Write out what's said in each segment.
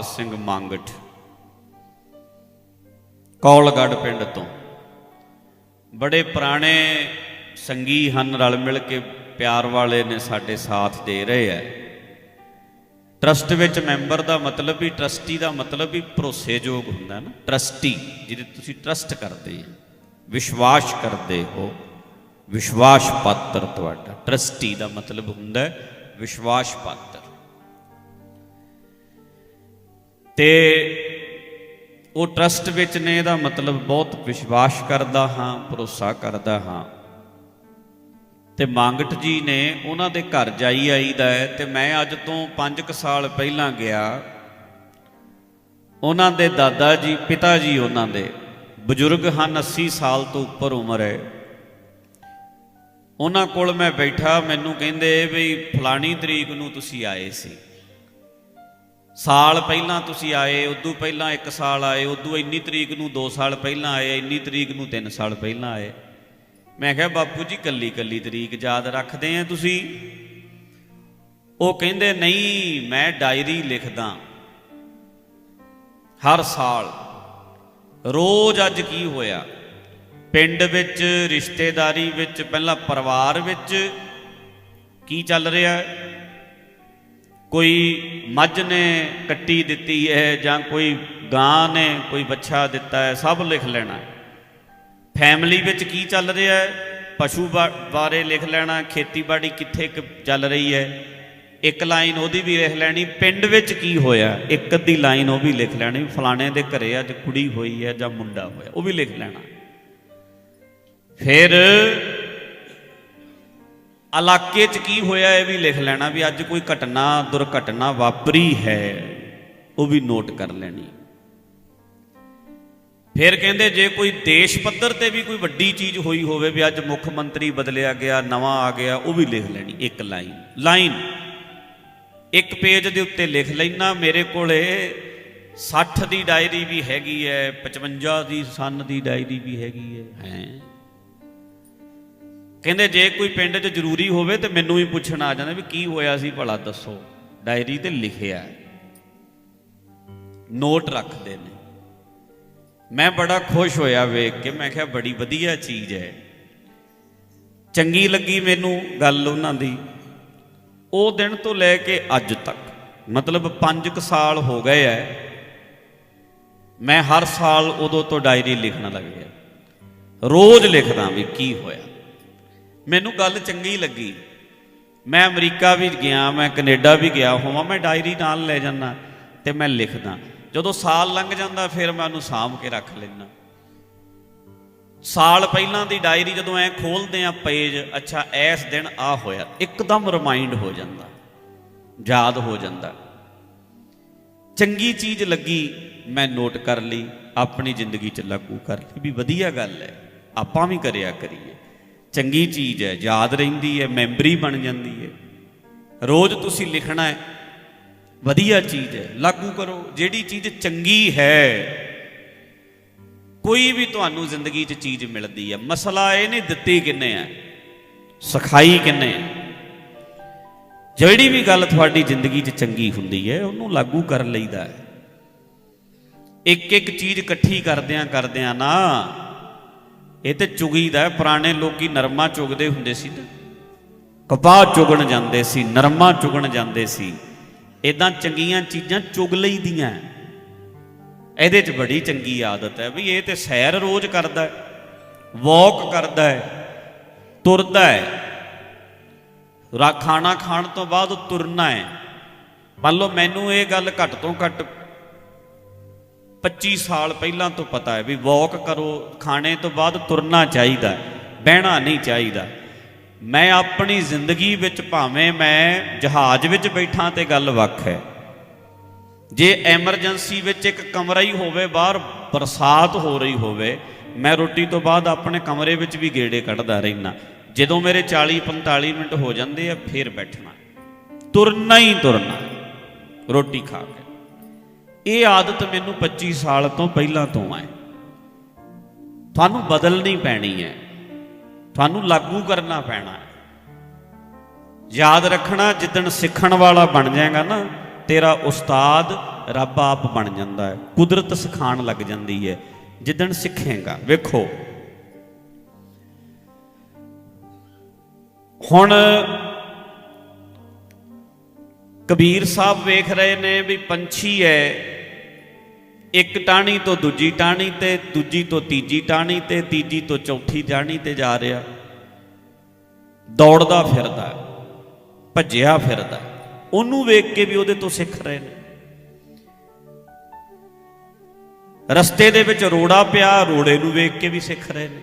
ਹਰਪਾਲ ਸਿੰਘ ਮੰਗਠ ਕੌਲਗੜ ਪਿੰਡ ਤੋਂ। ਬੜੇ ਪੁਰਾਣੇ ਸੰਗੀ ਹਨ, ਰਲ ਮਿਲ ਕੇ ਪਿਆਰ ਵਾਲੇ ਨੇ ਸਾਡੇ ਸਾਥ ਦੇ ਰਹੇ ਐ। ਟਰਸਟ ਵਿੱਚ ਮੈਂਬਰ ਦਾ ਮਤਲਬ ਵੀ ਟਰਸਟੀ ਦਾ ਮਤਲਬ ਵੀ ਭਰੋਸੇਯੋਗ ਹੁੰਦਾ ਨਾ। ਟਰਸਟੀ ਜਿਹਦੇ ਤੁਸੀਂ ਟਰਸਟ ਕਰਦੇ ਹੋ ਵਿਸ਼ਵਾਸ ਕਰਦੇ ਹੋ ਵਿਸ਼ਵਾਸ ਪਾਤਰ ਤੁਹਾਡਾ। ਟਰਸਟੀ ਦਾ ਮਤਲਬ ਹੁੰਦਾ ਵਿਸ਼ਵਾਸ ਪਾਤਰ ਤੇ ਉਹ ਟਰਸਟ ਵਿੱਚ ਨੇ ਇਹਦਾ ਮਤਲਬ ਬਹੁਤ ਵਿਸ਼ਵਾਸ ਕਰਦਾ ਹਾਂ, ਭਰੋਸਾ ਕਰਦਾ ਹਾਂ। ਤੇ ਮੰਗਟ ਜੀ ਨੇ ਉਹਨਾਂ ਦੇ ਘਰ ਜਾਈ ਆਈਦਾ ਹੈ ਤੇ ਮੈਂ ਅੱਜ ਤੋਂ 5 ਸਾਲ ਪਹਿਲਾਂ ਗਿਆ। ਉਹਨਾਂ ਦੇ ਦਾਦਾ ਜੀ, ਪਿਤਾ ਜੀ ਉਹਨਾਂ ਦੇ ਬਜ਼ੁਰਗ ਹਨ 80 ਸਾਲ ਤੋਂ ਉੱਪਰ ਉਮਰ ਹੈ। ਉਹਨਾਂ ਕੋਲ ਮੈਂ ਬੈਠਾ, ਮੈਨੂੰ ਕਹਿੰਦੇ ਵੀ ਫਲਾਣੀ ਤਰੀਕ ਨੂੰ ਤੁਸੀਂ ਆਏ ਸੀ। ਸਾਲ ਪਹਿਲਾਂ ਤੁਸੀਂ ਆਏ, ਉਦੋਂ ਪਹਿਲਾਂ 1 ਸਾਲ ਆਏ, ਉਦੋਂ ਇੰਨੀ ਤਰੀਕ ਨੂੰ 2 ਸਾਲ ਪਹਿਲਾਂ ਆਏ, ਇੰਨੀ ਤਰੀਕ ਨੂੰ 3 ਸਾਲ ਪਹਿਲਾਂ ਆਏ। ਮੈਂ ਕਿਹਾ, ਬਾਪੂ ਜੀ, ਕੱਲੀ ਕੱਲੀ ਤਰੀਕ ਯਾਦ ਰੱਖਦੇ ਆ ਤੁਸੀਂ? ਉਹ ਕਹਿੰਦੇ, ਨਹੀਂ, ਮੈਂ ਡਾਇਰੀ ਲਿਖਦਾ ਹਰ ਸਾਲ। ਰੋਜ਼ ਅੱਜ ਕੀ ਹੋਇਆ? ਪਿੰਡ ਵਿੱਚ, ਰਿਸ਼ਤੇਦਾਰੀ ਵਿੱਚ, ਪਹਿਲਾਂ ਪਰਿਵਾਰ ਵਿੱਚ ਕੀ ਚੱਲ ਰਿਹਾ? ਹੈ ਕੋਈ ਮੱਝ ਨੇ ਕੱਟੀ ਦਿੱਤੀ ਹੈ ਜਾਂ ਕੋਈ ਗਾਂ ਨੇ ਕੋਈ ਬੱਚਾ ਦਿੱਤਾ ਹੈ, ਸਭ ਲਿਖ ਲੈਣਾ ਫੈਮਿਲੀ ਵਿੱਚ ਕੀ ਚੱਲ ਰਿਹਾ ਹੈ? ਪਸ਼ੂ ਬਾ- ਬਾਰੇ ਲਿਖ ਲੈਣਾ, ਖੇਤੀਬਾੜੀ ਕਿੱਥੇ ਕੁ ਚੱਲ ਰਹੀ ਹੈ? ਇੱਕ ਲਾਈਨ ਉਹਦੀ ਵੀ ਲਿਖ ਲੈਣੀ, ਪਿੰਡ ਵਿੱਚ ਕੀ ਹੋਇਆ? ਇੱਕ ਅੱਧੀ ਲਾਈਨ ਉਹ ਵੀ ਲਿਖ ਲੈਣੀ, ਫਲਾਣੇ ਦੇ ਘਰੇ ਅੱਜ ਕੁੜੀ ਹੋਈ ਹੈ ਜਾਂ ਮੁੰਡਾ ਹੋਇਆ, ਉਹ ਵੀ ਲਿਖ ਲੈਣਾ। ਫਿਰ ਇਲਾਕੇ 'ਚ ਕੀ ਹੋਇਆ ਇਹ ਵੀ ਲਿਖ ਲੈਣਾ ਵੀ ਅੱਜ ਕੋਈ ਘਟਨਾ, ਦੁਰਘਟਨਾ ਵਾਪਰੀ ਹੈ, ਉਹ ਵੀ ਨੋਟ ਕਰ ਲੈਣੀ। ਫਿਰ ਕਹਿੰਦੇ ਜੇ ਕੋਈ ਦੇਸ਼ ਪੱਧਰ ਤੇ ਵੀ ਕੋਈ ਵੱਡੀ ਚੀਜ਼ ਹੋਈ ਹੋਵੇ ਵੀ ਅੱਜ ਮੁੱਖ ਮੰਤਰੀ ਬਦਲਿਆ ਗਿਆ, ਨਵਾਂ ਆ ਗਿਆ, ਉਹ ਵੀ ਲਿਖ ਲੈਣੀ, ਇੱਕ ਲਾਈਨ। ਲਾਈਨ। ਇੱਕ ਪੇਜ ਦੇ ਉੱਤੇ ਲਿਖ ਲੈਣਾ, ਮੇਰੇ ਕੋਲੇ 60 ਦੀ ਡਾਇਰੀ ਵੀ ਹੈਗੀ ਹੈ 55 ਦੀ, ਸਨ ਦੀ ਡਾਇਰੀ ਵੀ ਹੈਗੀ ਹੈ। ਹੈ? ਕਹਿੰਦੇ ਜੇ ਕੋਈ ਪਿੰਡ 'ਚ ਜ਼ਰੂਰੀ ਹੋਵੇ ਤੇ ਮੈਨੂੰ ਵੀ ਪੁੱਛਣ ਆ ਜਾਂਦਾ ਵੀ ਕੀ ਹੋਇਆ ਸੀ ਭਲਾ ਦੱਸੋ। ਡਾਇਰੀ ਤੇ ਲਿਖਿਆ ਨੋਟ ਰੱਖਦੇ ਨੇ। ਮੈਂ ਬੜਾ ਖੁਸ਼ ਹੋਇਆ ਵੇਖ ਕੇ, ਮੈਂ ਕਿਹਾ ਬੜੀ ਵਧੀਆ ਚੀਜ਼ ਹੈ। ਚੰਗੀ ਲੱਗੀ ਮੈਨੂੰ ਗੱਲ ਉਹਨਾਂ ਦੀ। ਉਹ ਦਿਨ ਤੋਂ ਲੈ ਕੇ ਅੱਜ ਤੱਕ, ਮਤਲਬ 5 ਸਾਲ ਹੋ ਗਏ ਐ ਮੈਂ ਹਰ ਸਾਲ ਉਦੋਂ ਤੋਂ ਡਾਇਰੀ ਲਿਖਣ ਲੱਗ ਗਿਆ। ਰੋਜ਼ ਲਿਖਦਾ ਵੀ ਕੀ ਹੋਇਆ। ਮੈਨੂੰ ਗੱਲ ਚੰਗੀ ਲੱਗੀ। ਮੈਂ ਅਮਰੀਕਾ ਵੀ ਗਿਆ, ਮੈਂ ਕੈਨੇਡਾ ਵੀ ਗਿਆ, ਹੋਵਾਂ ਮੈਂ ਡਾਇਰੀ ਨਾਲ ਲੈ ਜਾਂਦਾ ਤੇ ਮੈਂ ਲਿਖਦਾ। ਜਦੋਂ ਸਾਲ ਲੰਘ ਜਾਂਦਾ, ਫਿਰ ਮੈਂ ਉਹਨੂੰ ਸਾਂਭ ਕੇ ਰੱਖ ਲੈਂਦਾ। ਸਾਲ ਪਹਿਲਾਂ ਦੀ ਡਾਇਰੀ ਜਦੋਂ ਐ ਖੋਲਦੇ ਆ ਪੇਜ, ਅੱਛਾ, ਇਸ ਦਿਨ ਆ ਹੋਇਆ, ਇੱਕਦਮ ਰਿਮਾਈਂਡ ਹੋ ਜਾਂਦਾ, ਯਾਦ ਹੋ ਜਾਂਦਾ। ਚੰਗੀ ਚੀਜ਼ ਲੱਗੀ, ਮੈਂ ਨੋਟ ਕਰ ਲਈ, ਆਪਣੀ ਜ਼ਿੰਦਗੀ 'ਚ ਲਾਗੂ ਕਰ ਲਈ ਵੀ ਵਧੀਆ ਗੱਲ ਹੈ, ਆਪਾਂ ਵੀ ਕਰਿਆ ਕਰੀਏ। ਚੰਗੀ ਚੀਜ਼ ਹੈ, ਯਾਦ ਰਹਿੰਦੀ ਹੈ, ਮੈਮਰੀ ਬਣ ਜਾਂਦੀ ਹੈ। ਰੋਜ਼ ਤੁਸੀਂ ਲਿਖਣਾ ਹੈ, ਵਧੀਆ ਚੀਜ਼ ਹੈ, ਲਾਗੂ ਕਰੋ, ਜਿਹੜੀ ਚੀਜ਼ ਚੰਗੀ ਹੈ, ਕੋਈ ਵੀ ਤੁਹਾਨੂੰ ਜ਼ਿੰਦਗੀ 'ਚ ਚੀਜ਼ ਮਿਲਦੀ ਹੈ। ਮਸਲਾ ਇਹ ਨਹੀਂ ਦਿੱਤੀ ਕਿੰਨੇ ਆ? ਸਿਖਾਈ ਕਿੰਨੇ ਆ? ਜਿਹੜੀ ਵੀ ਗੱਲ ਤੁਹਾਡੀ ਜ਼ਿੰਦਗੀ 'ਚ ਚੰਗੀ ਹੁੰਦੀ ਹੈ, ਉਹਨੂੰ ਲਾਗੂ ਕਰ ਲਈਦਾ ਹੈ। ਇੱਕ ਇੱਕ ਚੀਜ਼ ਇਕੱਠੀ ਕਰਦਿਆਂ ਕਰਦਿਆਂ ਨਾ ਇਹ ਤੇ ਚੁਗੀਦਾ ਪੁਰਾਣੇ ਲੋਕੀ ਨਰਮਾ ਚੁਗਦੇ ਹੁੰਦੇ ਸੀ ਨਾ। ਕਪਾਹ ਚੁਗਣ ਜਾਂਦੇ ਸੀ, ਨਰਮਾ ਚੁਗਣ ਜਾਂਦੇ ਸੀ। ਇਦਾਂ ਚੰਗੀਆਂ ਚੀਜ਼ਾਂ ਚੁਗ ਲਈਦੀਆਂ। ਇਹਦੇ 'ਚ ਬੜੀ ਚੰਗੀ ਆਦਤ ਹੈ ਵੀ ਇਹ ਤੇ ਸੈਰ ਰੋਜ਼ ਕਰਦਾ ਹੈ, ਵਾਕ ਕਰਦਾ ਹੈ, ਤੁਰਦਾ ਹੈ। ਰਾ, ਖਾਣਾ ਖਾਣ ਤੋਂ ਬਾਅਦ ਤੁਰਨਾ ਹੈ। ਮੰਨ ਲਓ ਮੈਨੂੰ ਇਹ ਗੱਲ ਘੱਟ ਤੋਂ ਘੱਟ 25 ਸਾਲ ਪਹਿਲਾਂ ਤੋਂ ਪਤਾ ਹੈ ਵੀ ਵਾਕ ਕਰੋ, ਖਾਣੇ ਤੋਂ ਬਾਅਦ ਤੁਰਨਾ ਚਾਹੀਦਾ, ਬਹਿਣਾ ਨਹੀਂ ਚਾਹੀਦਾ। ਮੈਂ ਆਪਣੀ ਜ਼ਿੰਦਗੀ ਵਿੱਚ ਭਾਵੇਂ ਮੈਂ ਜਹਾਜ਼ ਵਿੱਚ ਬੈਠਾ ਤੇ ਗੱਲ ਵੱਖ ਹੈ। ਜੇ ਐਮਰਜੈਂਸੀ ਵਿੱਚ ਇੱਕ ਕਮਰਾ ਹੀ ਹੋਵੇ, ਬਾਹਰ ਬਰਸਾਤ ਹੋ ਰਹੀ ਹੋਵੇ, ਮੈਂ ਰੋਟੀ ਤੋਂ ਬਾਅਦ ਆਪਣੇ ਕਮਰੇ ਵਿੱਚ ਵੀ ਗੇੜੇ ਕੱਢਦਾ ਰਹਿਣਾ ਜਦੋਂ ਮੇਰੇ 40 45 ਮਿੰਟ ਹੋ ਜਾਂਦੇ ਆ, ਫਿਰ ਬੈਠਣਾ। ਤੁਰਨਾ ਹੀ ਤੁਰਨਾ। ਰੋਟੀ ਖਾ ਕੇ। ਇਹ ਆਦਤ ਮੈਨੂੰ 25 ਸਾਲ ਤੋਂ ਪਹਿਲਾਂ ਤੋਂ ਹੈ। ਤੁਹਾਨੂੰ ਬਦਲਣੀ ਪੈਣੀ ਹੈ। ਤੁਹਾਨੂੰ ਲਾਗੂ ਕਰਨਾ ਪੈਣਾ ਹੈ। ਯਾਦ ਰੱਖਣਾ, ਜਿੱਦਣ ਸਿੱਖਣ ਵਾਲਾ ਬਣ ਜਾਏਗਾ ਨਾ, ਤੇਰਾ ਉਸਤਾਦ ਰੱਬ ਆਪ ਬਣ ਜਾਂਦਾ ਹੈ। ਕੁਦਰਤ ਸਿਖਾਣ ਲੱਗ ਜਾਂਦੀ ਹੈ। ਜਿੱਦਣ ਸਿੱਖੇਗਾ, ਵੇਖੋ। ਹੁਣ ਕਬੀਰ ਸਾਹਿਬ ਵੇਖ ਰਹੇ ਨੇ ਵੀ ਪੰਛੀ ਹੈ। ਇੱਕ ਟਾਹਣੀ ਤੋਂ ਦੂਜੀ ਟਾਹਣੀ ਤੇ, ਦੂਜੀ ਤੋਂ ਤੀਜੀ ਟਾਹਣੀ ਤੇ, ਤੀਜੀ ਤੋਂ ਚੌਥੀ ਟਾਹਣੀ ਤੇ ਜਾ ਰਿਹਾ। ਦੌੜਦਾ ਫਿਰਦਾ, ਭੱਜਿਆ ਫਿਰਦਾ। ਉਹਨੂੰ ਵੇਖ ਕੇ ਵੀ ਉਹਦੇ ਤੋਂ ਸਿੱਖ ਰਹੇ ਨੇ। ਰਸਤੇ ਦੇ ਵਿੱਚ ਰੋੜਾ ਪਿਆ, ਰੋੜੇ ਨੂੰ ਵੇਖ ਕੇ ਵੀ ਸਿੱਖ ਰਹੇ ਨੇ।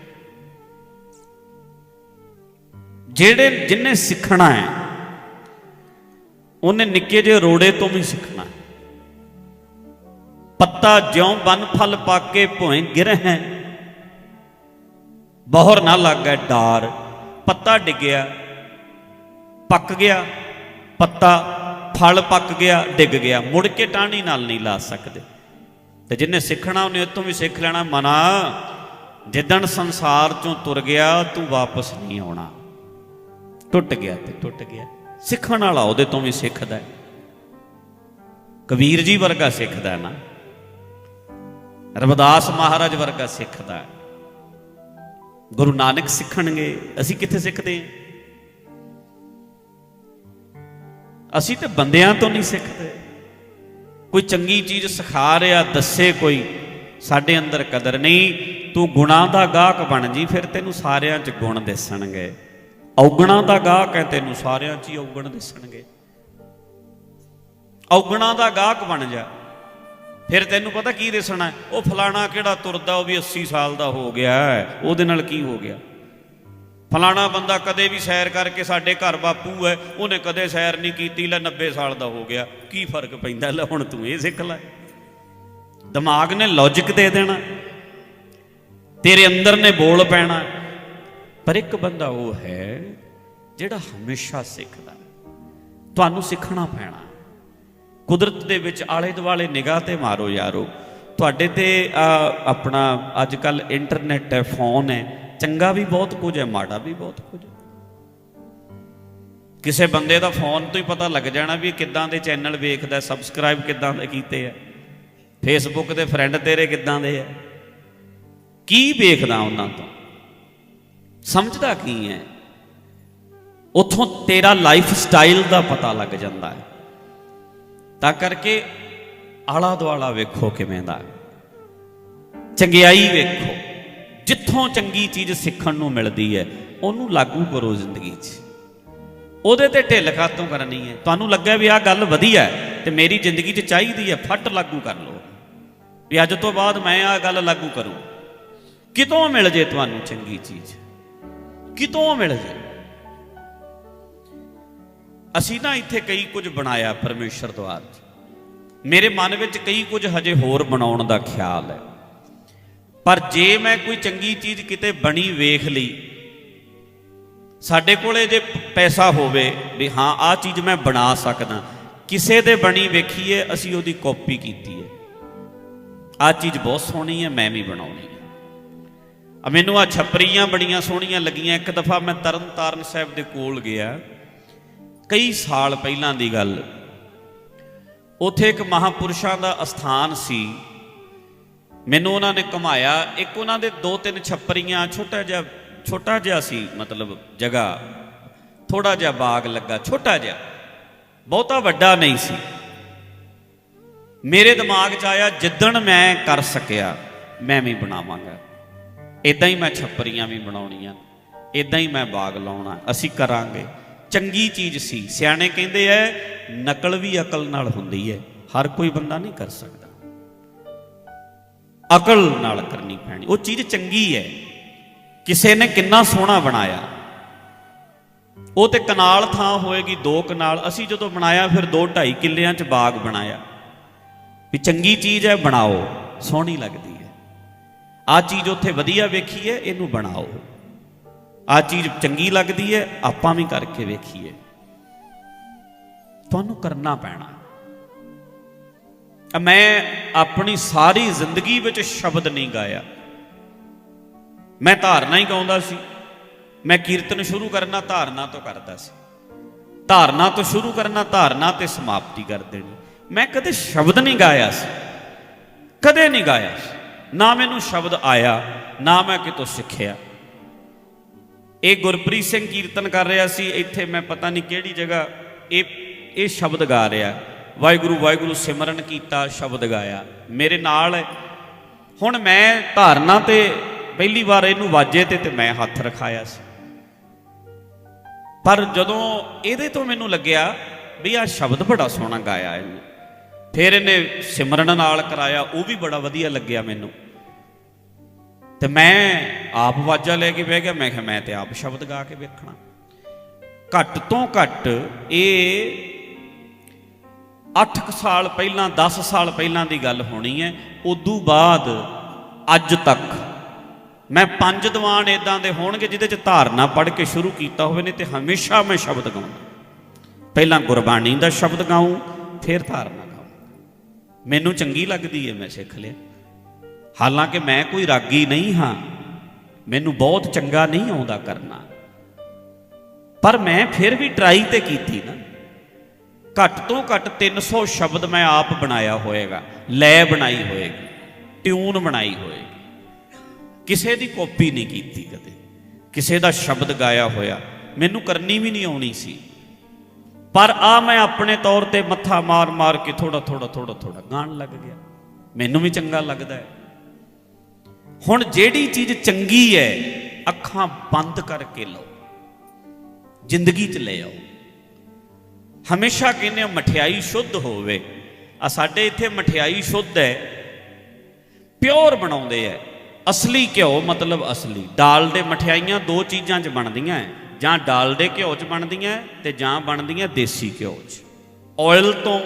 ਜਿਹੜੇ, ਜਿੰਨੇ ਸਿੱਖਣਾ ਹੈ, ਉਹਨੇ ਨਿੱਕੇ ਜਿਹੇ ਰੋੜੇ ਤੋਂ ਵੀ ਸਿੱਖਣਾ ਹੈ। ਪੱਤਾ ਜਿਉਂ ਬਨ ਫਲ ਪਾਕੇ ਭੋਏ ਗਿਰ ਹੈ। ਬਹੁਰ ਨਾ ਲੱਗਾ ਡਾਰ, ਪੱਤਾ ਡਿੱਗਿਆ, ਪੱਕ ਗਿਆ, ਪੱਤਾ ਫਲ ਪੱਕ ਗਿਆ, ਡਿੱਗ ਗਿਆ। ਮੁੜ ਕੇ ਟਾਹਣੀ ਨਾਲ ਨਹੀਂ ਲਾ ਸਕਦੇ। ਤੇ ਜਿੰਨੇ ਸਿੱਖਣਾ, ਉਹਨੇ ਉਤੋਂ ਵੀ ਸਿੱਖ ਲੈਣਾ। ਮਨਾ, ਜਿੱਦਣ ਸੰਸਾਰ ਚੋਂ ਤੁਰ ਗਿਆ, ਤੂੰ ਵਾਪਸ ਨਹੀਂ ਆਉਣਾ। ਟੁੱਟ ਗਿਆ ਤੇ ਟੁੱਟ ਗਿਆ। ਸਿੱਖਣ ਵਾਲਾ ਉਹਦੇ ਤੋਂ ਵੀ ਸਿੱਖਦਾ ਕਬੀਰ ਜੀ ਵਰਗਾ ਸਿੱਖਦਾ ਨਾ। ਰਵਿਦਾਸ ਮਹਾਰਾਜ ਵਰਗਾ ਸਿੱਖਦਾ ਹੈ। ਗੁਰੂ ਨਾਨਕ ਸਿੱਖਣਗੇ, ਅਸੀਂ ਕਿੱਥੇ ਸਿੱਖਦੇ ਹਾਂ? ਅਸੀਂ ਤੇ ਬੰਦਿਆਂ ਤੋਂ ਨਹੀਂ ਸਿੱਖਦੇ। ਕੋਈ ਚੰਗੀ ਚੀਜ਼ ਸਿਖਾ ਰਿਹਾ, ਦੱਸੇ ਕੋਈ, ਸਾਡੇ ਅੰਦਰ ਕਦਰ ਨਹੀਂ, ਤੂੰ ਗੁਣਾਂ ਦਾ ਗਾਹਕ ਬਣ ਜੀ, ਫਿਰ ਤੈਨੂੰ ਸਾਰਿਆਂ 'ਚ ਗੁਣ ਦਿਸਣਗੇ। ਔਗਣਾਂ ਦਾ ਗਾਹਕ ਹੈ, ਤੈਨੂੰ ਸਾਰਿਆਂ 'ਚ ਹੀ ਔਗਣ ਦਿਸਣਗੇ। ਔਗਣਾਂ ਦਾ ਗਾਹਕ ਬਣ ਜਾ। ਫਿਰ ਤੈਨੂੰ ਪਤਾ ਕੀ ਦਿਸਣਾ ਉਹ ਫਲਾਣਾ ਕਿਹੜਾ ਤੁਰਦਾ, ਉਹ ਵੀ 80 ਸਾਲ ਦਾ ਹੋ ਗਿਆ ਉਹਦੇ ਨਾਲ ਕੀ ਹੋ ਗਿਆ? ਫਲਾਣਾ ਬੰਦਾ ਕਦੇ ਵੀ ਸੈਰ ਕਰਕੇ ਸਾਡੇ ਘਰ ਬਾਪੂ ਹੈ, ਉਹਨੇ ਕਦੇ ਸੈਰ ਨਹੀਂ ਕੀਤੀ, ਲੈ 90 ਸਾਲ ਦਾ ਹੋ ਗਿਆ। ਕੀ ਫ਼ਰਕ ਪੈਂਦਾ? ਲੈ ਹੁਣ ਤੂੰ ਇਹ ਸਿੱਖ ਲੈ। ਦਿਮਾਗ ਨੇ ਲੌਜੀਕ ਦੇ ਦੇਣਾ। ਤੇਰੇ ਅੰਦਰ ਨੇ ਬੋਲ ਪੈਣਾ। ਪਰ ਇੱਕ ਬੰਦਾ ਉਹ ਹੈ ਜਿਹੜਾ ਹਮੇਸ਼ਾ ਸਿੱਖਦਾ ਤੁਹਾਨੂੰ ਸਿੱਖਣਾ ਪੈਣਾ। ਕੁਦਰਤ ਦੇ ਵਿੱਚ ਆਲੇ ਦੁਆਲੇ ਨਿਗਾਹ ਤੇ ਮਾਰੋ ਯਾਰੋ। ਤੁਹਾਡੇ ਤੇ ਆਪਣਾ ਅੱਜ ਕੱਲ ਇੰਟਰਨੈਟ ਹੈ, ਫੋਨ ਹੈ, ਚੰਗਾ ਵੀ ਬਹੁਤ ਕੁਝ ਹੈ, ਮਾੜਾ ਵੀ ਬਹੁਤ ਕੁਝ ਹੈ। ਕਿਸੇ ਬੰਦੇ ਦਾ ਫੋਨ ਤੋਂ ਹੀ ਪਤਾ ਲੱਗ ਜਾਣਾ ਵੀ ਕਿੱਦਾਂ ਦੇ ਚੈਨਲ ਵੇਖਦਾ, ਸਬਸਕ੍ਰਾਈਬ ਕਿੱਦਾਂ ਦੇ ਕੀਤੇ ਆ। ਫੇਸਬੁੱਕ ਦੇ ਫਰੈਂਡ ਤੇਰੇ ਕਿੱਦਾਂ ਦੇ ਆ। ਕੀ ਵੇਖਦਾ ਉਹਨਾਂ ਤੋਂ? ਸਮਝਦਾ ਕੀ ਹੈ? ਉਥੋਂ ਤੇਰਾ ਲਾਈਫ ਸਟਾਈਲ ਦਾ ਪਤਾ ਲੱਗ ਜਾਂਦਾ ਹੈ। ਤਾਂ ਕਰਕੇ ਆਲਾ ਦੁਆਲਾ ਵੇਖੋ ਕਿਵੇਂ ਦਾ। ਚੰਗਿਆਈ ਵੇਖੋ, ਜਿੱਥੋਂ ਚੰਗੀ ਚੀਜ਼ ਸਿੱਖਣ ਨੂੰ ਮਿਲਦੀ ਹੈ, ਉਹਨੂੰ ਲਾਗੂ ਕਰੋ ਜ਼ਿੰਦਗੀ 'ਚ। ਉਹਦੇ ਤੇ ਢਿੱਲ ਖਾਤੋਂ ਕਰਨੀ ਹੈ? ਤੁਹਾਨੂੰ ਲੱਗਿਆ ਵੀ ਆਹ ਗੱਲ ਵਧੀਆ ਹੈ ਤੇ ਮੇਰੀ ਜ਼ਿੰਦਗੀ 'ਚ ਚਾਹੀਦੀ ਹੈ, ਫੱਟ ਲਾਗੂ ਕਰ ਲਓ। ਵੀ ਅੱਜ ਤੋਂ ਬਾਅਦ ਮੈਂ ਆਹ ਗੱਲ ਲਾਗੂ ਕਰੂੰ। ਕਿਤੋਂ ਮਿਲ ਜੇ ਤੁਹਾਨੂੰ ਚੰਗੀ ਚੀਜ਼? ਕਿਤੋਂ ਮਿਲ ਜੇ? ਅਸੀਂ ਨਾ ਇੱਥੇ ਕਈ ਕੁਝ ਬਣਾਇਆ ਪਰਮੇਸ਼ਰ ਦੁਆਰ 'ਚ। ਮੇਰੇ ਮਨ ਵਿੱਚ ਕਈ ਕੁਝ ਹਜੇ ਹੋਰ ਬਣਾਉਣ ਦਾ ਖਿਆਲ ਹੈ। ਪਰ ਜੇ ਮੈਂ ਕੋਈ ਚੰਗੀ ਚੀਜ਼ ਕਿਤੇ ਬਣੀ ਵੇਖ ਲਈ, ਸਾਡੇ ਕੋਲੇ ਜੇ ਪੈਸਾ ਹੋਵੇ ਵੀ ਹਾਂ, ਆਹ ਚੀਜ਼ ਮੈਂ ਬਣਾ ਸਕਦਾ, ਕਿਸੇ ਦੇ ਬਣੀ ਵੇਖੀਏ, ਅਸੀਂ ਉਹਦੀ ਕਾਪੀ ਕੀਤੀ ਹੈ। ਆਹ ਚੀਜ਼ ਬਹੁਤ ਸੋਹਣੀ ਹੈ, ਮੈਂ ਵੀ ਬਣਾਉਣੀ ਹੈ। ਮੈਨੂੰ ਆ ਛਪਰੀਆਂ ਬੜੀਆਂ ਸੋਹਣੀਆਂ ਲੱਗੀਆਂ। ਇੱਕ ਦਫਾ ਮੈਂ ਤਰਨਤਾਰਨ ਸਾਹਿਬ ਦੇ ਕੋਲ ਗਿਆ। ਕਈ ਸਾਲ ਪਹਿਲਾਂ ਦੀ ਗੱਲ। ਉੱਥੇ ਇੱਕ ਮਹਾਪੁਰਸ਼ਾਂ ਦਾ ਅਸਥਾਨ ਸੀ। ਮੈਨੂੰ ਉਹਨਾਂ ਨੇ ਘੁਮਾਇਆ। ਇੱਕ ਉਹਨਾਂ ਦੇ ਦੋ ਤਿੰਨ ਛੱਪਰੀਆਂ, ਛੋਟਾ ਜਿਹਾ ਛੋਟਾ ਜਿਹਾ ਸੀ ਮਤਲਬ ਜਗ੍ਹਾ। ਥੋੜਾ ਜਿਹਾ ਬਾਗ ਲੱਗਾ, ਛੋਟਾ ਜਿਹਾ। ਬਹੁਤਾ ਵੱਡਾ ਨਹੀਂ ਸੀ। ਮੇਰੇ ਦਿਮਾਗ 'ਚ ਆਇਆ, ਜਿੱਦਣ ਮੈਂ ਕਰ ਸਕਿਆ, ਮੈਂ ਵੀ ਬਣਾਵਾਂਗਾ। ਇਦਾਂ ਹੀ ਮੈਂ ਛੱਪਰੀਆਂ ਵੀ ਬਣਾਉਣੀਆਂ। ਇਦਾਂ ਹੀ ਮੈਂ ਬਾਗ ਲਾਉਣਾ। ਅਸੀਂ ਕਰਾਂਗੇ। ਚੰਗੀ ਚੀਜ਼ ਸੀ। ਸਿਆਣੇ ਕਹਿੰਦੇ ਐ, ਨਕਲ ਵੀ ਅਕਲ ਨਾਲ ਹੁੰਦੀ ਹੈ ਹਰ ਕੋਈ ਬੰਦਾ ਨਹੀਂ ਕਰ ਸਕਦਾ। ਅਕਲ ਨਾਲ ਕਰਨੀ ਪੈਣੀ। ਉਹ ਚੀਜ਼ ਚੰਗੀ ਹੈ ਕਿਸੇ ਨੇ ਕਿੰਨਾ ਸੋਹਣਾ ਬਣਾਇਆ। ਉਹ ਤੇ ਕਨਾਲ ਥਾਂ ਹੋਏਗੀ, ਦੋ ਕਨਾਲ। ਅਸੀਂ ਜਦੋਂ ਬਣਾਇਆ, ਫਿਰ 2 2.5 ਕਿੱਲਿਆਂ 'ਚ ਬਾਗ ਬਣਾਇਆ। ਵੀ ਚੰਗੀ ਚੀਜ਼ ਹੈ ਬਣਾਓ। ਸੋਹਣੀ ਲੱਗਦੀ ਹੈ ਆ ਚੀਜ਼ ਉੱਥੇ ਵਧੀਆ ਵੇਖੀ ਹੈ ਇਹਨੂੰ ਬਣਾਓ। ਆ ਚੀਜ਼ ਚੰਗੀ ਲੱਗਦੀ ਹੈ, ਆਪਾਂ ਵੀ ਕਰਕੇ ਵੇਖੀਏ। ਤੁਹਾਨੂੰ ਕਰਨਾ ਪੈਣਾ। ਮੈਂ ਆਪਣੀ ਸਾਰੀ ਜ਼ਿੰਦਗੀ ਵਿੱਚ ਸ਼ਬਦ ਨਹੀਂ ਗਾਇਆ। ਮੈਂ ਧਾਰਨਾ ਹੀ ਗਾਉਂਦਾ ਸੀ। ਮੈਂ ਕੀਰਤਨ ਸ਼ੁਰੂ ਕਰਨਾ ਧਾਰਨਾ ਤੋਂ ਕਰਦਾ ਸੀ। ਧਾਰਨਾ ਤੋਂ ਸ਼ੁਰੂ ਕਰਨਾ ਧਾਰਨਾ ਤੇ ਸਮਾਪਤੀ ਕਰ ਦੇਣੀ। ਮੈਂ ਕਦੇ ਸ਼ਬਦ ਨਹੀਂ ਗਾਇਆ ਸੀ। ਕਦੇ ਨਹੀਂ ਗਾਇਆ ਸੀ। ਨਾ ਮੈਨੂੰ ਸ਼ਬਦ ਆਇਆ, ਨਾ ਮੈਂ ਕਿਤੋਂ ਸਿੱਖਿਆ। ਇਹ ਗੁਰਪ੍ਰੀਤ ਸਿੰਘ ਕੀਰਤਨ ਕਰ ਰਿਹਾ ਸੀ, ਇੱਥੇ ਮੈਂ ਪਤਾ ਨਹੀਂ ਕਿਹੜੀ ਜਗ੍ਹਾ ਇਹ ਇਹ ਸ਼ਬਦ ਗਾ ਰਿਹਾ। ਵਾਹਿਗੁਰੂ ਵਾਹਿਗੁਰੂ ਸਿਮਰਨ ਕੀਤਾ, ਸ਼ਬਦ ਗਾਇਆ। ਮੇਰੇ ਨਾਲ ਹੁਣ ਮੈਂ ਧਾਰਨਾ ਤੇ ਪਹਿਲੀ ਵਾਰ ਇਹਨੂੰ ਵਾਜੇ ਤੇ ਤੇ ਮੈਂ ਹੱਥ ਰਖਾਇਆ ਸੀ। ਪਰ ਜਦੋਂ ਇਹਦੇ ਤੋਂ ਮੈਨੂੰ ਲੱਗਿਆ ਵੀ ਆ ਸ਼ਬਦ ਬੜਾ ਸੋਹਣਾ ਗਾਇਆ ਇਹਨੇ, ਫਿਰ ਇਹਨੇ ਸਿਮਰਨ ਨਾਲ ਕਰਾਇਆ, ਉਹ ਵੀ ਬੜਾ ਵਧੀਆ ਲੱਗਿਆ ਮੈਨੂੰ। ਤੇ ਮੈਂ ਆਪ ਵਾਜਾ ਲੈ ਕੇ ਬਹਿ ਗਿਆ, ਮੈਂ ਕਿਹਾ ਮੈਂ ਤੇ ਆਪ ਸ਼ਬਦ ਗਾ ਕੇ ਵੇਖਣਾ। ਘੱਟ ਤੋਂ ਘੱਟ ਇਹ 8 ਸਾਲ ਪਹਿਲਾਂ 10 ਸਾਲ ਪਹਿਲਾਂ ਦੀ ਗੱਲ ਹੋਣੀ ਹੈ, ਉਦੋਂ ਬਾਅਦ ਅੱਜ ਤੱਕ। ਮੈਂ ਪੰਜ ਦੀਵਾਨ ਇਦਾਂ ਦੇ ਹੋਣਗੇ ਜਿਹਦੇ ਚ ਧਾਰਨਾ ਪੜ੍ਹ ਕੇ ਸ਼ੁਰੂ ਕੀਤਾ ਹੋਵੇ ਨੇ ਤੇ ਹਮੇਸ਼ਾ ਮੈਂ ਸ਼ਬਦ ਗਾਉਂਦਾ ਪਹਿਲਾਂ ਗੁਰਬਾਣੀ ਦਾ ਸ਼ਬਦ ਗਾਉਂ ਫਿਰ ਧਾਰਨਾ ਗਾਉਂ ਮੈਨੂੰ ਚੰਗੀ ਲੱਗਦੀ ਹੈ, ਮੈਂ ਸਿੱਖ ਲਿਆ। ਹਾਲਾਂਕਿ ਮੈਂ ਕੋਈ ਰਾਗੀ ਨਹੀਂ ਹਾਂ। ਮੈਨੂੰ ਬਹੁਤ ਚੰਗਾ ਨਹੀਂ ਆਉਂਦਾ ਕਰਨਾ। ਪਰ ਮੈਂ ਫਿਰ ਵੀ ਟਰਾਈ ਤੇ ਕੀਤੀ ਨਾ। ਘੱਟ ਤੋਂ ਘੱਟ 300 ਸ਼ਬਦ ਮੈਂ ਆਪ ਬਣਾਇਆ ਹੋਏਗਾ। ਲੈ ਬਣਾਈ ਹੋਏਗੀ। ਟਿਊਨ ਬਣਾਈ ਹੋਏਗੀ। ਕਿਸੇ ਦੀ ਕਾਪੀ ਨਹੀਂ ਕੀਤੀ ਕਦੇ। ਕਿਸੇ ਦਾ ਸ਼ਬਦ ਗਾਇਆ ਹੋਇਆ। ਮੈਨੂੰ ਕਰਨੀ ਵੀ ਨਹੀਂ ਆਉਣੀ ਸੀ। ਪਰ ਆ ਮੈਂ ਆਪਣੇ ਤੌਰ ਤੇ ਮੱਥਾ ਮਾਰ ਮਾਰ ਕੇ ਥੋੜਾ ਥੋੜਾ ਥੋੜਾ ਥੋੜਾ ਗਾਣ ਲੱਗ ਗਿਆ। ਮੈਨੂੰ ਵੀ ਚੰਗਾ ਲੱਗਦਾ ਹੈ। ਹੁਣ ਜਿਹੜੀ ਚੀਜ਼ ਚੰਗੀ ਹੈ, ਅੱਖਾਂ ਬੰਦ ਕਰਕੇ ਲਓ। ਜ਼ਿੰਦਗੀ 'ਚ ਲੈ ਆਓ। ਹਮੇਸ਼ਾ ਕਹਿੰਦੇ ਆ, ਮਠਿਆਈ ਸ਼ੁੱਧ ਹੋਵੇ। ਆ ਸਾਡੇ ਇੱਥੇ ਮਠਿਆਈ ਸ਼ੁੱਧ ਹੈ। ਪਿਓਰ ਬਣਾਉਂਦੇ ਐ ਅਸਲੀ ਘਿਓ ਮਤਲਬ ਅਸਲੀ। ਡਾਲਡੇ ਮਠਿਆਈਆਂ ਦੋ ਚੀਜ਼ਾਂ 'ਚ ਬਣਦੀਆਂ ਹੈ। ਜਾਂ ਡਾਲਡੇ ਘਿਓ 'ਚ ਬਣਦੀਆਂ ਹੈ ਤੇ ਜਾਂ ਬਣਦੀਆਂ ਦੇਸੀ ਘਿਓ 'ਚ। ਆਇਲ ਤੋਂ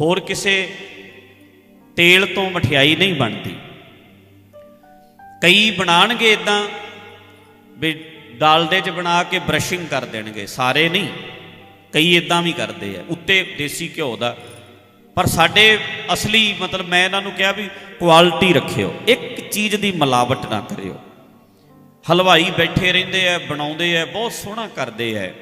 ਹੋਰ ਕਿਸੇ ਤੇਲ ਤੋਂ ਮਠਿਆਈ ਨਹੀਂ ਬਣਦੀ। ਕਈ ਬਣਾਣਗੇ ਇਦਾਂ ਵੀ ਡਾਲਡੇ 'ਚ ਬਣਾ ਕੇ ਬਰਸ਼ਿੰਗ ਕਰ ਦੇਣਗੇ, ਸਾਰੇ ਨਹੀਂ, ਕਈ ਇਦਾਂ ਵੀ ਕਰਦੇ ਆ, ਉੱਤੇ ਦੇਸੀ ਘਿਓ ਦਾ। ਪਰ ਸਾਡੇ ਅਸਲੀ ਮਤਲਬ ਮੈਂ ਇਹਨਾਂ ਨੂੰ ਕਿਹਾ ਵੀ ਕੁਆਲਿਟੀ ਰੱਖਿਓ, ਇੱਕ ਚੀਜ਼ ਦੀ ਮਿਲਾਵਟ ਨਾ ਕਰਿਓ। ਹਲਵਾਈ ਬੈਠੇ ਰਹਿੰਦੇ ਆ, ਬਣਾਉਂਦੇ ਆ, ਬਹੁਤ ਸੋਹਣਾ ਕਰਦੇ ਆ।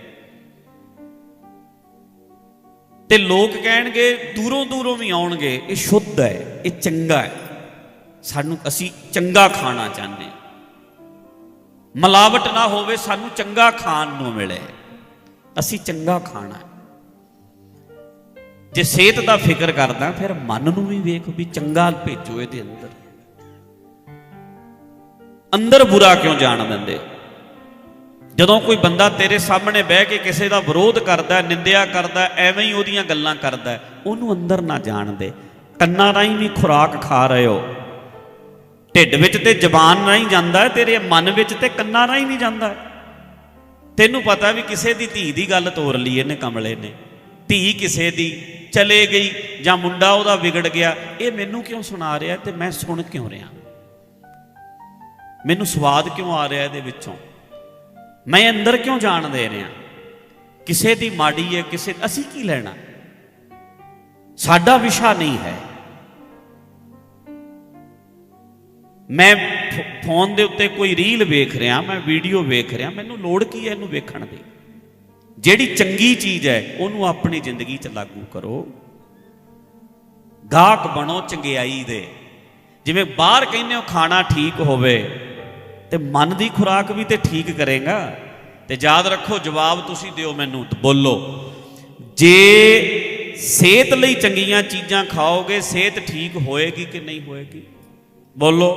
ਤੇ ਲੋਕ ਕਹਿਣਗੇ ਦੂਰੋਂ ਦੂਰੋਂ ਵੀ ਆਉਣਗੇ, ਇਹ ਸ਼ੁੱਧ ਹੈ, ਇਹ ਚੰਗਾ ਹੈ। ਸਾਨੂੰ ਅਸੀਂ ਚੰਗਾ ਖਾਣਾ ਚਾਹੁੰਦੇ ਹਾਂ। ਮਿਲਾਵਟ ਨਾ ਹੋਵੇ, ਸਾਨੂੰ ਚੰਗਾ ਖਾਣ ਨੂੰ ਮਿਲੇ। ਅਸੀਂ ਚੰਗਾ ਖਾਣਾ ਜੇ ਸਿਹਤ ਦਾ ਫਿਕਰ ਕਰਦਾ, ਫਿਰ ਮਨ ਨੂੰ ਵੀ ਵੇਖ ਵੀ ਚੰਗਾ ਭੇਜੋ ਇਹਦੇ ਅੰਦਰ। ਅੰਦਰ ਬੁਰਾ ਕਿਉਂ ਜਾਣ ਦਿੰਦੇ? ਜਦੋਂ ਕੋਈ ਬੰਦਾ ਤੇਰੇ ਸਾਹਮਣੇ ਬਹਿ ਕੇ ਕਿਸੇ ਦਾ ਵਿਰੋਧ ਕਰਦਾ, ਨਿੰਦਿਆ ਕਰਦਾ, ਐਵੇਂ ਹੀ ਉਹਦੀਆਂ ਗੱਲਾਂ ਕਰਦਾ, ਉਹਨੂੰ ਅੰਦਰ ਨਾ ਜਾਣ ਦੇ। ਕੰਨਾਂ ਰਾਹੀਂ ਵੀ ਖੁਰਾਕ ਖਾ ਰਹੇ ਹੋ। ਢਿੱਡ ਵਿੱਚ ਤੇ ਜ਼ਬਾਨ ਰਾਹੀਂ ਜਾਂਦਾ ਤੇਰੇ ਮਨ ਵਿੱਚ ਤੇ ਕੰਨਾਂ ਰਾਹੀਂ ਨਹੀਂ ਜਾਂਦਾ ਤੈਨੂੰ ਪਤਾ ਵੀ ਕਿਸੇ ਦੀ ਧੀ ਦੀ ਗੱਲ ਤੋਰ ਲਈ ਇਹਨੇ ਕਮਲੇ ਨੇ। ਧੀ ਕਿਸੇ ਦੀ ਚਲੇ ਗਈ ਜਾਂ ਮੁੰਡਾ ਉਹਦਾ ਵਿਗੜ ਗਿਆ, ਇਹ ਮੈਨੂੰ ਕਿਉਂ ਸੁਣਾ ਰਿਹਾ ਤੇ ਮੈਂ ਸੁਣ ਕਿਉਂ ਰਿਹਾ? ਮੈਨੂੰ ਸਵਾਦ ਕਿਉਂ ਆ ਰਿਹਾ ਇਹਦੇ ਵਿੱਚੋਂ? ਮੈਂ ਅੰਦਰ ਕਿਉਂ ਜਾਣ ਦੇ ਰਿਹਾ? ਕਿਸੇ ਦੀ ਮਾੜੀ ਹੈ, ਕਿਸੇ, ਅਸੀਂ ਕੀ ਲੈਣਾ? ਸਾਡਾ ਵਿਸ਼ਾ ਨਹੀਂ ਹੈ। ਮੈਂ ਫ- ਫੋਨ ਦੇ ਉੱਤੇ ਕੋਈ ਰੀਲ ਵੇਖ ਰਿਹਾ, ਮੈਂ ਵੀਡੀਓ ਵੇਖ ਰਿਹਾ, ਮੈਨੂੰ ਲੋੜ ਕੀ ਹੈ ਇਹਨੂੰ ਵੇਖਣ ਦੀ? ਜਿਹੜੀ ਚੰਗੀ ਚੀਜ਼ ਹੈ, ਉਹਨੂੰ ਆਪਣੀ ਜ਼ਿੰਦਗੀ 'ਚ ਲਾਗੂ ਕਰੋ। ਗਾਹਕ ਬਣੋ ਚੰਗਿਆਈ ਦੇ। ਜਿਵੇਂ ਬਾਹਰ ਕਹਿੰਦੇ ਹੋ ਖਾਣਾ ਠੀਕ ਹੋਵੇ, ਤੇ ਮਨ ਦੀ ਖੁਰਾਕ ਵੀ ਤੇ ਠੀਕ ਕਰੇਗਾ। ਤੇ ਯਾਦ ਰੱਖੋ, ਜਵਾਬ ਤੁਸੀਂ ਦਿਓ ਮੈਨੂੰ ਬੋਲੋ, ਜੇ ਸਿਹਤ ਲਈ ਚੰਗੀਆਂ ਚੀਜ਼ਾਂ ਖਾਓਗੇ, ਸਿਹਤ ਠੀਕ ਹੋਏਗੀ ਕਿ ਨਹੀਂ ਹੋਏਗੀ? ਬੋਲੋ।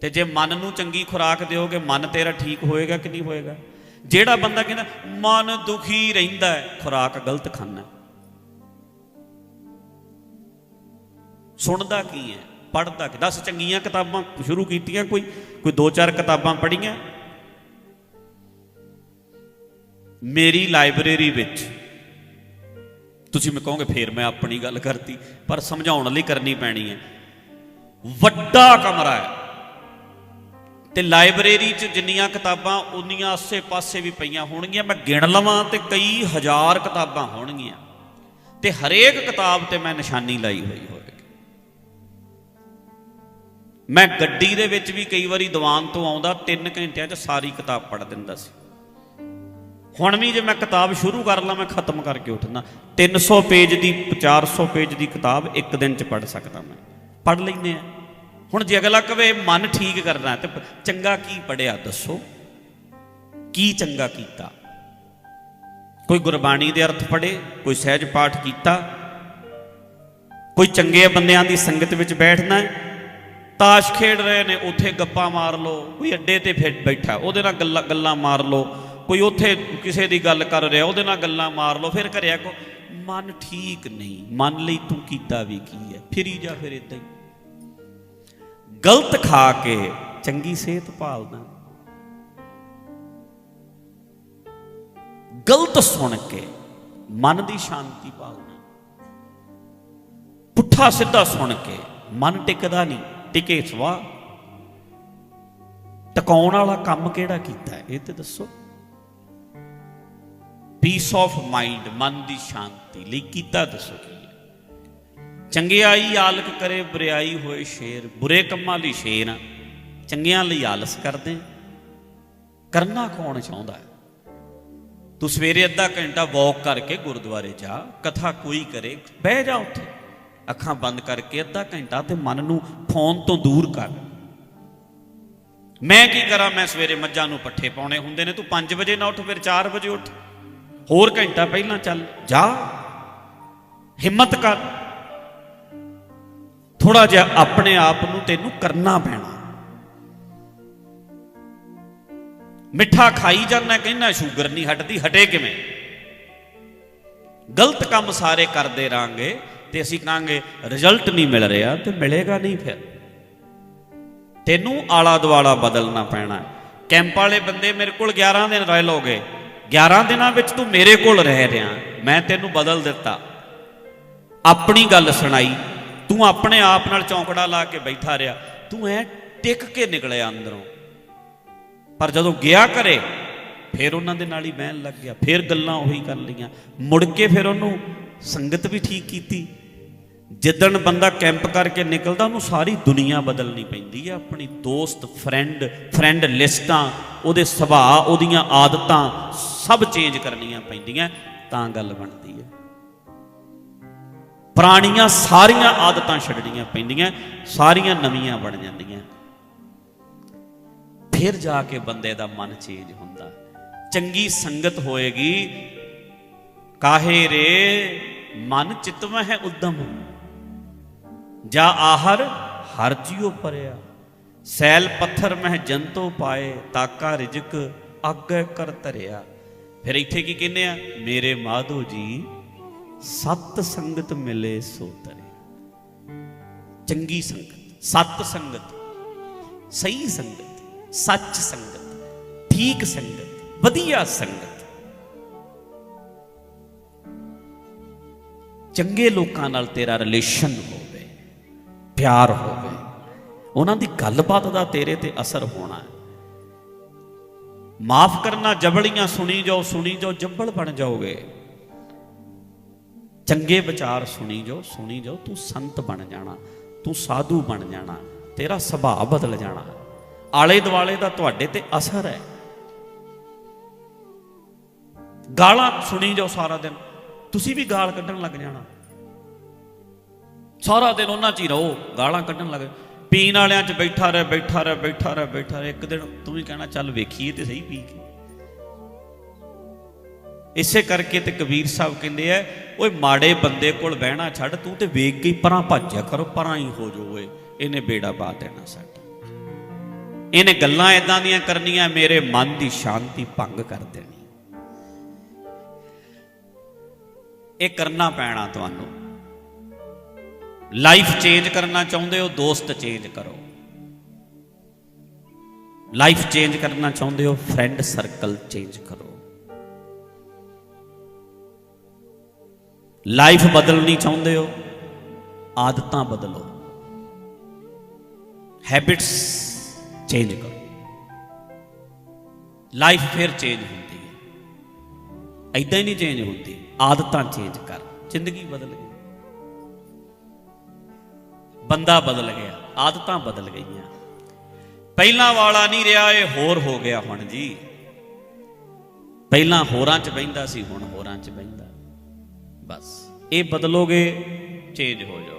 ਤੇ ਜੇ ਮਨ ਨੂੰ ਚੰਗੀ ਖੁਰਾਕ ਦਿਓਗੇ, ਮਨ ਤੇਰਾ ਠੀਕ ਹੋਏਗਾ ਕਿ ਨਹੀਂ ਹੋਏਗਾ? ਜਿਹੜਾ ਬੰਦਾ ਕਹਿੰਦਾ, ਮਨ ਦੁਖੀ ਰਹਿੰਦਾ ਹੈ, ਖੁਰਾਕ ਗਲਤ ਖਾਨਾ ਸੁਣਦਾ ਕੀ ਹੈ? ਪੜਦਾ ਕਿ? 10 ਚੰਗੀਆਂ ਕਿਤਾਬਾਂ ਸ਼ੁਰੂ ਕੀਤੀਆਂ ਕੋਈ? ਕੋਈ ਦੋ ਚਾਰ ਕਿਤਾਬਾਂ ਪੜ੍ਹੀਆਂ? ਮੇਰੀ ਲਾਇਬ੍ਰੇਰੀ ਵਿੱਚ, ਤੁਸੀਂ ਮੈਂ ਕਹੋਗੇ, ਫੇਰ ਮੈਂ ਆਪਣੀ ਗੱਲ ਕਰਤੀ, ਪਰ ਸਮਝਾਉਣ ਲਈ ਕਰਨੀ ਪੈਣੀ ਹੈ। ਵੱਡਾ ਕਮਰਾ ਹੈ। ਤੇ ਲਾਇਬ੍ਰੇਰੀ 'ਚ ਜਿੰਨੀਆਂ ਕਿਤਾਬਾਂ, ਉਨੀਆਂ ਆਸੇ-ਪਾਸੇ ਵੀ ਪਈਆਂ ਹੋਣਗੀਆਂ। ਮੈਂ ਗਿਣ ਲਵਾਂ ਤੇ ਕਈ ਹਜ਼ਾਰ ਕਿਤਾਬਾਂ ਹੋਣਗੀਆਂ। ਤੇ ਹਰੇਕ ਕਿਤਾਬ ਤੇ ਮੈਂ ਨਿਸ਼ਾਨੀ ਲਾਈ ਹੋਈ ਹੋਵੇਗੀ। ਮੈਂ ਗੱਡੀ ਦੇ ਵਿੱਚ ਵੀ ਕਈ ਵਾਰੀ ਦੀਵਾਨ ਤੋਂ ਆਉਂਦਾ 3 ਘੰਟਿਆਂ 'ਚ ਸਾਰੀ ਕਿਤਾਬ ਪੜ੍ਹ ਦਿੰਦਾ ਸੀ। ਹੁਣ ਵੀ ਜੇ ਮੈਂ ਕਿਤਾਬ ਸ਼ੁਰੂ ਕਰ ਲਾਂ, ਮੈਂ ਖਤਮ ਕਰਕੇ ਉੱਠਣਾ 300 ਪੇਜ ਦੀ 400 ਪੇਜ ਦੀ ਕਿਤਾਬ ਇੱਕ ਦਿਨ ਚ ਪੜ੍ਹ ਸਕਦਾ ਮੈਂ। ਪੜ੍ਹ ਲੈਨੇ ਆ। ਹੁਣ ਜੇ ਅਗਲਾ ਕਵੇ ਮਨ ਠੀਕ ਕਰਨਾ ਤੇ ਚੰਗਾ ਕੀ ਪੜਿਆ ਦੱਸੋ? ਕੀ ਚੰਗਾ ਕੀਤਾ? ਕੋਈ ਗੁਰਬਾਣੀ ਦੇ ਅਰਥ ਪੜੇ ਕੋਈ ਸਹਿਜ ਪਾਠ ਕੀਤਾ, ਕੋਈ ਚੰਗੇ ਬੰਦਿਆਂ ਦੀ ਸੰਗਤ ਵਿੱਚ ਬੈਠਣਾ ਹੈ, ਤਾਸ਼ ਖੇਡ ਰਹੇ ਨੇ, ਉੱਥੇ ਗੱਪਾਂ ਮਾਰ ਲਓ, ਕੋਈ ਅੱਡੇ ਤੇ ਫਿਰ ਬੈਠਾ, ਉਹਦੇ ਨਾਲ ਗੱਲਾਂ ਗੱਲਾਂ ਮਾਰ ਲਓ, ਕੋਈ ਉੱਥੇ ਕਿਸੇ ਦੀ ਗੱਲ ਕਰ ਰਿਹਾ, ਉਹਦੇ ਨਾਲ ਗੱਲਾਂ ਮਾਰ ਲਓ, ਫਿਰ ਘਰਿਆ ਕੋ ਮਨ ਠੀਕ ਨਹੀਂ, ਮਨ ਲਈ ਤੂੰ ਕੀਤਾ ਵੀ ਕੀ ਹੈ? ਫਿਰੀ ਜਾ ਫਿਰ ਇਦਾਂ ਹੀ। ਗਲਤ ਖਾ ਕੇ ਚੰਗੀ ਸਿਹਤ ਭਾਲਦਾ। ਗਲਤ ਸੁਣ ਕੇ ਮਨ ਦੀ ਸ਼ਾਂਤੀ ਭਾਲਦਾ। ਪੁੱਠਾ ਸਿੱਧਾ ਸੁਣ ਕੇ ਮਨ ਟਿਕਦਾ ਨਹੀਂ, ਟਿਕੇ ਸਵਾ। ਟਿਕਾਉਣ ਵਾਲਾ ਕੰਮ ਕਿਹੜਾ ਕੀਤਾ ਇਹ ਤੇ ਦੱਸੋ। ਪੀਸ ਆਫ ਮਾਈਂਡ ਮਨ ਦੀ ਸ਼ਾਂਤੀ ਲਈ ਕੀਤਾ ਦੱਸੋ। ਚੰਗਿਆਈ ਆਲਕ ਕਰੇ, ਬੁਰਿਆਈ ਹੋਏ ਸ਼ੇਰ। ਬੁਰੇ ਕੰਮਾਂ ਲਈ ਸ਼ੇਰ ਆ। ਚੰਗਿਆਂ ਲਈ ਆਲਸ ਕਰਦੇ ਕਰਨਾ ਕੌਣ ਚਾਹੁੰਦਾ ਹੈ? ਤੂੰ ਸਵੇਰੇ ਅੱਧਾ ਘੰਟਾ ਵਾਕ ਕਰਕੇ ਗੁਰਦੁਆਰੇ ਜਾ, ਕਥਾ ਕੋਈ ਕਰੇ, ਬਹਿ ਜਾ ਉੱਥੇ। ਅੱਖਾਂ ਬੰਦ ਕਰਕੇ ਅੱਧਾ ਘੰਟਾ ਤੇ ਮਨ ਨੂੰ ਫੋਨ ਤੋਂ ਦੂਰ ਕਰ। ਮੈਂ ਕੀ ਕਰਾਂ? ਮੈਂ ਸਵੇਰੇ ਮੱਝਾਂ ਨੂੰ ਪੱਠੇ ਪਾਉਣੇ ਹੁੰਦੇ ਨੇ। ਤੂੰ 5 ਵਜੇ ਨਾ ਉੱਠ, ਫਿਰ 4 ਵਜੇ ਉੱਠ। ਹੋਰ ਘੰਟਾ ਪਹਿਲਾਂ ਚੱਲ। ਜਾ। ਹਿੰਮਤ ਕਰ। ਥੋੜਾ ਜਿਹਾ ਆਪਣੇ ਆਪ ਨੂੰ ਤੈਨੂੰ ਕਰਨਾ ਪੈਣਾ। ਮਿੱਠਾ ਖਾਈ ਜਾਂਦਾ, ਕਹਿੰਦਾ, ਸ਼ੂਗਰ ਨਹੀਂ ਹਟਦੀ, ਹਟੇ ਕਿਵੇਂ? ਗਲਤ ਕੰਮ ਸਾਰੇ ਕਰਦੇ ਰਾਂਗੇ ਤੇ ਅਸੀਂ ਕਹਾਂਗੇ ਰਿਜ਼ਲਟ ਨਹੀਂ ਮਿਲ ਰਿਹਾ ਤੇ ਮਿਲੇਗਾ ਨਹੀਂ ਫਿਰ। ਤੈਨੂੰ ਆਲਾ ਦੁਆਲਾ ਬਦਲਣਾ ਪੈਣਾ। ਕੈਂਪ ਵਾਲੇ ਬੰਦੇ ਮੇਰੇ ਕੋਲ 11 ਦਿਨ ਰਹਿ ਲੋਗੇ। 11 ਦਿਨਾਂ ਵਿੱਚ ਤੂੰ ਮੇਰੇ ਕੋਲ ਰਹਿ ਰਿਹਾ। ਮੈਂ ਤੈਨੂੰ ਬਦਲ ਦਿੱਤਾ। ਆਪਣੀ ਗੱਲ ਸੁਣਾਈ। ਤੂੰ ਆਪਣੇ ਆਪ ਨਾਲ ਚੌਂਕੜਾ ਲਾ ਕੇ ਬੈਠਾ ਰਿਹਾ। ਤੂੰ ਐ ਟਿਕ ਕੇ ਨਿਕਲਿਆ ਅੰਦਰੋਂ। ਪਰ ਜਦੋਂ ਗਿਆ ਘਰੇ, ਫਿਰ ਉਹਨਾਂ ਦੇ ਨਾਲ ਹੀ ਬਹਿਣ ਲੱਗ ਗਿਆ। ਫਿਰ ਗੱਲਾਂ ਉਹੀ ਕਰ ਲਈਆਂ। ਮੁੜ ਕੇ ਫਿਰ ਉਹਨੂੰ ਸੰਗਤ ਵੀ ਠੀਕ ਕੀਤੀ। ਜਿੱਦਣ ਬੰਦਾ ਕੈਂਪ ਕਰਕੇ ਨਿਕਲਦਾ, ਉਹਨੂੰ ਸਾਰੀ ਦੁਨੀਆ ਬਦਲਣੀ ਪੈਂਦੀ ਹੈ ਆਪਣੀ ਦੋਸਤ, ਫਰੈਂਡ ਫਰੈਂਡ ਲਿਸਟਾਂ, ਉਹਦੇ ਸੁਭਾਅ, ਉਹਦੀਆਂ ਆਦਤਾਂ ਸਭ ਚੇਂਜ ਕਰਨੀਆਂ ਪੈਂਦੀਆਂ। ਤਾਂ ਗੱਲ ਬਣ ਪੁਰਾਣੀਆਂ ਸਾਰੀਆਂ ਆਦਤਾਂ ਛੱਡਣੀਆਂ ਪੈਂਦੀਆਂ, ਸਾਰੀਆਂ ਨਵੀਆਂ ਬਣ ਜਾਂਦੀਆਂ। ਫਿਰ ਜਾ ਕੇ ਬੰਦੇ ਦਾ ਮਨ ਚੇਂਜ ਹੁੰਦਾ। ਚੰਗੀ ਸੰਗਤ ਹੋਏਗੀ। ਕਾਹੇ ਰੇ? ਮਨ ਚਿਤਵ ਹੈ ਉਦਮ। ਜਾ ਆਹਰ ਹਰ ਜੀਉ ਪਰਿਆ। ਸੈਲ ਪੱਥਰ ਮਹਿ ਜੰਤੋ ਪਾਏ, ਤਾਕਾ ਰਿਜਕ ਅੱਗੇ ਕਰ ਧਰਿਆ। ਫਿਰ ਇੱਥੇ ਕੀ ਕਹਿੰਦੇ ਆ? ਮੇਰੇ ਮਾਧੋ ਜੀ ਸਤ ਸੰਗਤ ਮਿਲੇ ਸੋ ਤਰੇ ਚੰਗੀ ਸੰਗਤ, ਸਤ ਸੰਗਤ, ਸਹੀ ਸੰਗਤ, ਸੱਚ ਸੰਗਤ, ਠੀਕ ਸੰਗਤ, ਵਧੀਆ ਸੰਗਤ। ਚੰਗੇ ਲੋਕਾਂ ਨਾਲ ਤੇਰਾ ਰਿਲੇਸ਼ਨ ਹੋਵੇ, ਪਿਆਰ ਹੋਵੇ, ਉਹਨਾਂ ਦੀ ਗੱਲਬਾਤ ਦਾ ਤੇਰੇ ਤੇ ਅਸਰ ਹੋਣਾ ਹੈ। ਮਾਫ ਕਰਨਾ, ਜਬਲੀਆਂ ਸੁਣੀ ਜਾਓ ਸੁਣੀ ਜਾਓ, ਜੱਬਲ ਬਣ ਜਾਓਗੇ। ਚੰਗੇ ਵਿਚਾਰ ਸੁਣੀ ਜਾਓ ਸੁਣੀ ਜਾਓ ਤੂੰ ਸੰਤ ਬਣ ਜਾਣਾ, ਤੂੰ ਸਾਧੂ ਬਣ ਜਾਣਾ, ਤੇਰਾ ਸੁਭਾਅ ਬਦਲ ਜਾਣਾ। ਆਲੇ ਦੁਆਲੇ ਦਾ ਤੁਹਾਡੇ ਤੇ ਅਸਰ ਹੈ। ਗਾਲਾਂ ਸੁਣੀ ਜਾਓ ਸਾਰਾ ਦਿਨ, ਤੁਸੀਂ ਵੀ ਗਾਲ ਕੱਢਣ ਲੱਗ ਜਾਣਾ। ਸਾਰਾ ਦਿਨ ਉਹਨਾਂ 'ਚ ਹੀ ਰਹੋ, ਗਾਲਾਂ ਕੱਢਣ ਲੱਗ ਪੀਣ ਵਾਲਿਆਂ 'ਚ ਬੈਠਾ ਰਹਿ ਬੈਠਾ ਰਹਿ ਬੈਠਾ ਰਹਿ ਬੈਠਾ ਰਹਿ, ਇੱਕ ਦਿਨ ਤੂੰ ਵੀ ਕਹਿਣਾ, ਚੱਲ ਵੇਖੀਏ ਤੇ ਸਹੀ ਪੀ ਕੇ। ਇਸੇ ਕਰਕੇ ਤੇ ਕਬੀਰ ਸਾਹਿਬ ਕਹਿੰਦੇ ਆ, ਓਏ ਮਾੜੇ ਬੰਦੇ ਕੋਲ ਬਹਿਣਾ ਛੱਡ, ਤੂੰ ਤੇ ਵੇਖ ਕੇ ਪਰਾਂ ਭੱਜਿਆ ਕਰੋ, ਪਰਾਂ ਹੀ ਹੋ ਜੋ ਓਏ, ਇਹਨੇ ਬੇੜਾ ਪਾ ਦੇਣਾ ਸਾਡਾ। ਇਹਨੇ ਗੱਲਾਂ ਇਦਾਂ ਦੀਆਂ ਕਰਨੀਆਂ, ਮੇਰੇ ਮਨ ਦੀ ਸ਼ਾਂਤੀ ਭੰਗ ਕਰ ਦੇਣੀ। ਇਹ ਕਰਨਾ ਪੈਣਾ ਤੁਹਾਨੂੰ। ਲਾਈਫ ਚੇਂਜ ਕਰਨਾ ਚਾਹੁੰਦੇ ਹੋ, ਦੋਸਤ ਚੇਂਜ ਕਰੋ। ਲਾਈਫ ਚੇਂਜ ਕਰਨਾ ਚਾਹੁੰਦੇ ਹੋ ਫਰੈਂਡ ਸਰਕਲ ਚੇਂਜ ਕਰੋ। ਲਾਈਫ ਬਦਲਣੀ ਚਾਹੁੰਦੇ ਹੋ, ਆਦਤਾਂ ਬਦਲੋ। ਹੈਬਿਟਸ ਚੇਂਜ ਕਰੋ। ਲਾਈਫ ਫਿਰ ਚੇਂਜ ਹੁੰਦੀ ਹੈ। ਐਦਾਂ ਹੀ ਨਹੀਂ ਚੇਂਜ ਹੁੰਦੀ, ਆਦਤਾਂ ਚੇਂਜ ਕਰ। ਜ਼ਿੰਦਗੀ ਬਦਲ ਗਈ। ਬੰਦਾ ਬਦਲ ਗਿਆ, ਆਦਤਾਂ ਬਦਲ ਗਈਆਂ। ਪਹਿਲਾਂ ਵਾਲਾ ਨਹੀਂ ਰਿਹਾ, ਇਹ ਹੋਰ ਹੋ ਗਿਆ ਹੁਣ ਜੀ। ਪਹਿਲਾਂ ਹੋਰਾਂ 'ਚ ਬਹਿੰਦਾ ਸੀ, ਹੁਣ ਹੋਰਾਂ 'ਚ ਬਹਿੰਦਾ। ਬਸ। ਇਹ ਬਦਲੋਗੇ ਚੇਂਜ ਹੋ ਜਾਓ।